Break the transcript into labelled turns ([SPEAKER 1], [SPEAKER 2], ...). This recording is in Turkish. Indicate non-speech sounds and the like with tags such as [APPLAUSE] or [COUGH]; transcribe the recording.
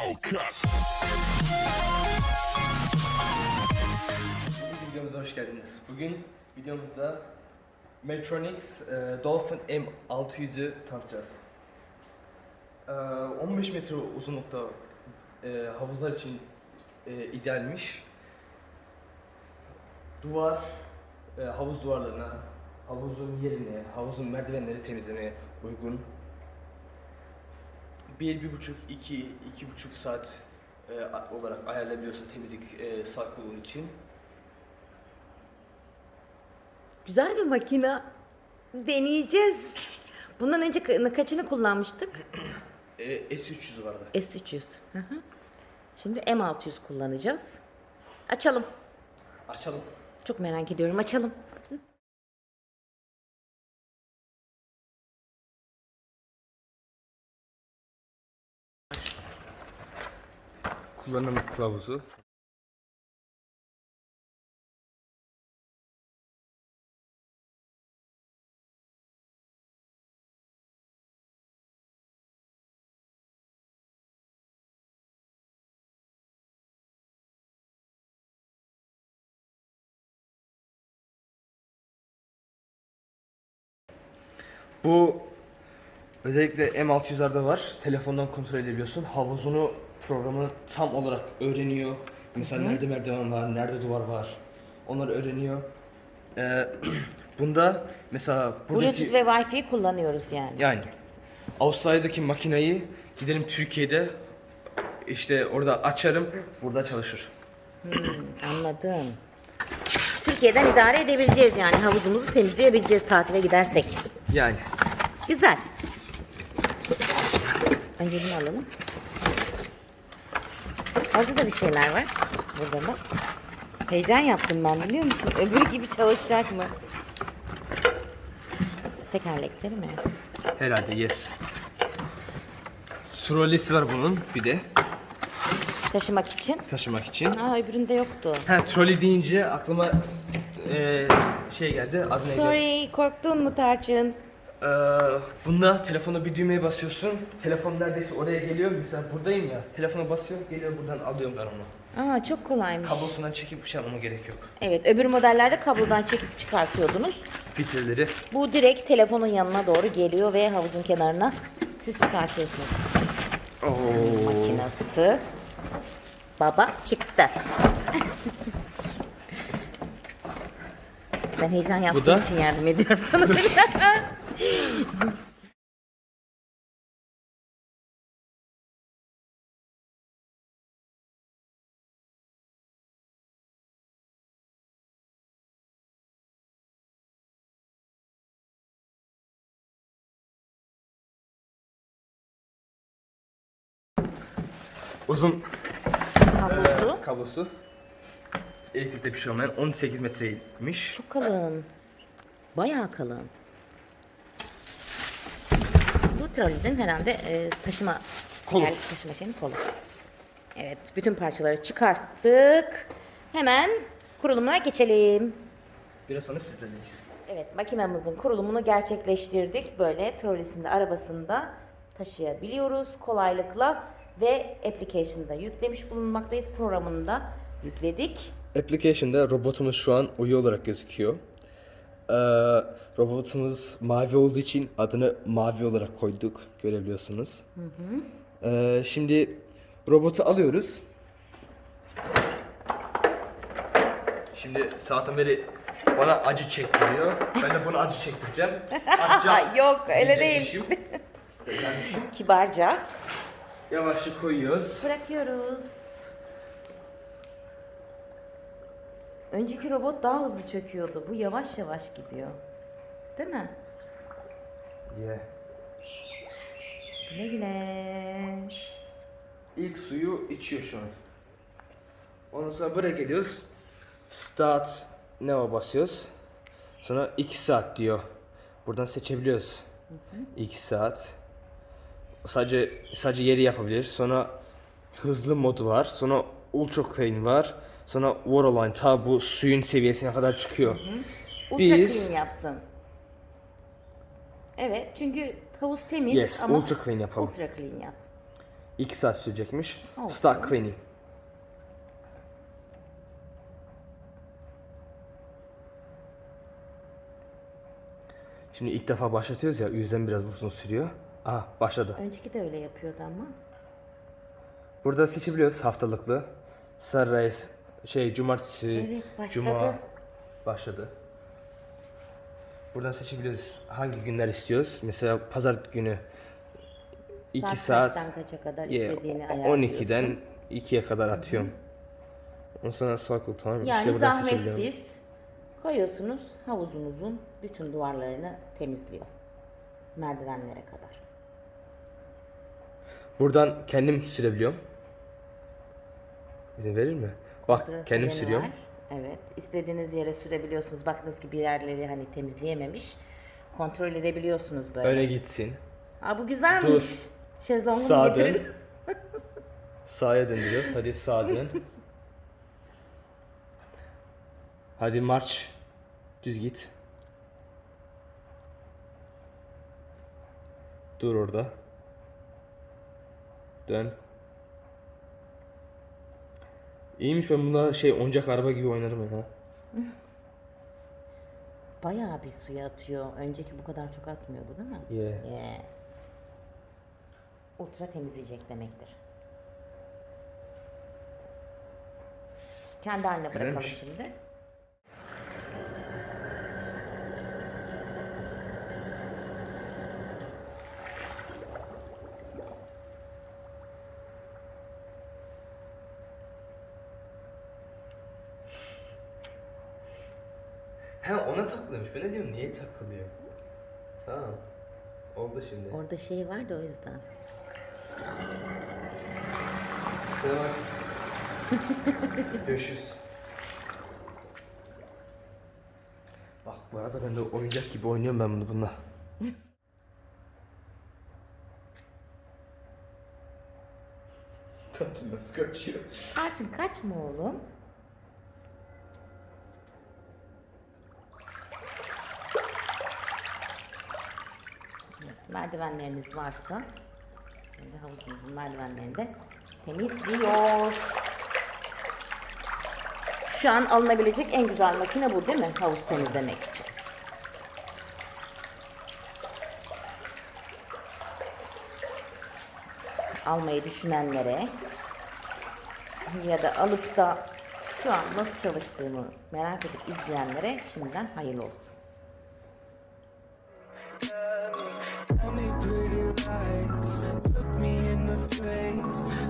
[SPEAKER 1] Hellcat.
[SPEAKER 2] Bugün videomuza hoş geldiniz. Bugün videomuzda Metronics e, Dolphin M600'ü tanıtacağız. E, 15 metre uzunlukta e, havuzlar için e, idealmiş. Duvar, e, havuz duvarlarına, havuzun yerine, havuzun merdivenleri temizlemeye uygun. 1, 1,5, 2, 2,5 saat e, olarak ayarlayabiliyorsun temizlik e, cycle'ın için.
[SPEAKER 3] Güzel bir makine. Deneyeceğiz. Bundan önce ka- kaçını kullanmıştık?
[SPEAKER 2] E, S300 vardı.
[SPEAKER 3] S300. Hı hı. Şimdi M600 kullanacağız. Açalım.
[SPEAKER 2] Açalım.
[SPEAKER 3] Çok merak ediyorum. Açalım.
[SPEAKER 2] Kullanım kılavuzu. Bu özellikle M600'lerde var. Telefondan kontrol edebiliyorsun. Havuzunu, programını tam olarak öğreniyor. Mesela nerede merdiven var, nerede duvar var. Onları öğreniyor. Ee, [CLEARS THROAT] bunda mesela buradaki...
[SPEAKER 3] Bluetooth ve Wi-Fi kullanıyoruz yani.
[SPEAKER 2] Yani Avustralya'daki makineyi gidelim Türkiye'de işte orada açarım, burada çalışır.
[SPEAKER 3] Anladım. Türkiye'den idare edebileceğiz yani. Havuzumuzu temizleyebileceğiz tatile gidersek.
[SPEAKER 2] Yani
[SPEAKER 3] Güzel. Önce bunu alalım. Orada da bir şeyler var. Burada da. Heyecan yaptım ben biliyor musun? [LAUGHS] Öbürü gibi çalışacak mı? Tekerlekleri mi?
[SPEAKER 2] herhalde yes. Trollesi var bunun bir de
[SPEAKER 3] Taşımak için.
[SPEAKER 2] taşımak için.
[SPEAKER 3] Aa öbüründe yoktu.
[SPEAKER 2] Ha trolley deyince aklıma eee, şey geldi adı neydi?
[SPEAKER 3] Sorry korktun mu Tarçın?
[SPEAKER 2] Eee, bunda telefona bir düğmeye basıyorsun. Telefon neredeyse oraya geliyor. Mesela buradayım ya. Telefona basıyorum geliyor buradan alıyorum ben onu.
[SPEAKER 3] Aa çok kolaymış.
[SPEAKER 2] Kablosundan çekip şey almama gerek yok.
[SPEAKER 3] Evet öbür modellerde kablodan çekip çıkartıyordunuz.
[SPEAKER 2] Filtreleri
[SPEAKER 3] Bu direkt telefonun yanına doğru geliyor ve havuzun kenarına siz çıkartıyorsunuz. Makinası. Baba çıktı. ben heyecan yaptığım
[SPEAKER 2] da-
[SPEAKER 3] için yardım ediyorum sana. [LAUGHS]
[SPEAKER 2] uzun
[SPEAKER 3] Kablosu.
[SPEAKER 2] kablosu. Elektrikte bir şey olmayan 18 metreymiş.
[SPEAKER 3] Çok kalın. Bayağı kalın. Bu trollenin herhalde e, taşıma
[SPEAKER 2] Kolu.
[SPEAKER 3] yani taşıma şeyinin kolu. Evet, bütün parçaları çıkarttık. Hemen kurulumuna geçelim.
[SPEAKER 2] Biraz sonra sizlerleyiz.
[SPEAKER 3] Evet, makinamızın kurulumunu gerçekleştirdik. Böyle trollesinde, arabasında taşıyabiliyoruz kolaylıkla ve application'da yüklemiş bulunmaktayız. Programını da yükledik.
[SPEAKER 2] Application'da robotumuz şu an uyu olarak gözüküyor. Ee, robotumuz mavi olduğu için adını mavi olarak koyduk. Görebiliyorsunuz. Ee, şimdi robotu alıyoruz. Şimdi saatten beri bana acı çektiriyor. Ben de buna acı çektireceğim. Acı [LAUGHS]
[SPEAKER 3] Yok, öyle değil. Kibarca
[SPEAKER 2] Yavaşça koyuyoruz.
[SPEAKER 3] bırakıyoruz. Önceki robot daha hızlı çöküyordu. Bu yavaş yavaş gidiyor. Değil mi?
[SPEAKER 2] Yeah.
[SPEAKER 3] Güle güle.
[SPEAKER 2] İlk suyu içiyor şu an. Ondan sonra buraya geliyoruz. Start Neo basıyoruz. Sonra 2 saat diyor. Buradan seçebiliyoruz. 2 saat. Sadece sadece yeri yapabilir. Sonra hızlı modu var. Sonra ultra clean var. Sonra waterline ta bu suyun seviyesine kadar çıkıyor.
[SPEAKER 3] Ultra
[SPEAKER 2] Biz-
[SPEAKER 3] clean yapsın. Evet çünkü havuz temiz
[SPEAKER 2] Yes,
[SPEAKER 3] ama
[SPEAKER 2] ultra clean yapalım.
[SPEAKER 3] ultra clean yap.
[SPEAKER 2] 2 saat sürecekmiş.
[SPEAKER 3] Olsun.
[SPEAKER 2] Start cleaning. Şimdi ilk defa başlatıyoruz ya, o yüzden biraz uzun sürüyor. Aha başladı.
[SPEAKER 3] Önceki de öyle yapıyordu ama.
[SPEAKER 2] Burada seçebiliyoruz haftalıklı. Sunrise, şey cumartesi,
[SPEAKER 3] Evet, başladı.
[SPEAKER 2] cuma başladı. Buradan seçebiliyoruz hangi günler istiyoruz. Mesela pazar günü 2
[SPEAKER 3] Saat
[SPEAKER 2] saat,
[SPEAKER 3] kaçtan kaça kadar istediğini ayarlıyorsun.
[SPEAKER 2] 12'den 2'ye kadar atıyorum. Ondan sonra cycle time
[SPEAKER 3] Yani
[SPEAKER 2] işte buradan seçebiliyorum.
[SPEAKER 3] zahmetsiz koyuyorsunuz havuzunuzun bütün duvarlarını temizliyor. Merdivenlere kadar.
[SPEAKER 2] Buradan kendim sürebiliyorum. İzin verir mi? Bak kendim sürüyorum.
[SPEAKER 3] var. Evet. istediğiniz yere sürebiliyorsunuz. Baktınız ki bir yerleri hani temizleyememiş. Kontrol edebiliyorsunuz böyle.
[SPEAKER 2] Öyle gitsin.
[SPEAKER 3] Aa bu güzelmiş.
[SPEAKER 2] Dur.
[SPEAKER 3] Şezlongu
[SPEAKER 2] Sağa
[SPEAKER 3] getirin?
[SPEAKER 2] dön. [LAUGHS] Sağa döndürüyoruz. Hadi sağa dön. Hadi marş. Düz git. Dur orada. Dön. İyiymiş ben bunda şey oyuncak araba gibi oynarım ya. [LAUGHS]
[SPEAKER 3] Bayağı bir suya atıyor. Önceki bu kadar çok atmıyor bu değil mi?
[SPEAKER 2] Yeah.
[SPEAKER 3] Yeah. Ultra temizleyecek demektir. Kendi haline bırakalım
[SPEAKER 2] Güzelmiş.
[SPEAKER 3] şimdi.
[SPEAKER 2] He ona takılıyormuş. Ben ne diyorum niye takılıyor? Tamam. Oldu şimdi.
[SPEAKER 3] Orada şey var da o yüzden.
[SPEAKER 2] Selam. [LAUGHS] Görüşürüz. Bak bu arada ben de oyuncak gibi oynuyorum ben bunu bununla. Tatlı nasıl kaçıyor?
[SPEAKER 3] Arçın kaçma oğlum. Evet, merdivenleriniz varsa şimdi havuzunuzun merdivenlerini de temizliyor. Şu an alınabilecek en güzel makine bu değil mi? Havuz temizlemek için. Almayı düşünenlere ya da alıp da şu an nasıl çalıştığını merak edip izleyenlere şimdiden hayırlı olsun.
[SPEAKER 1] Me pretty lies, look me in the face.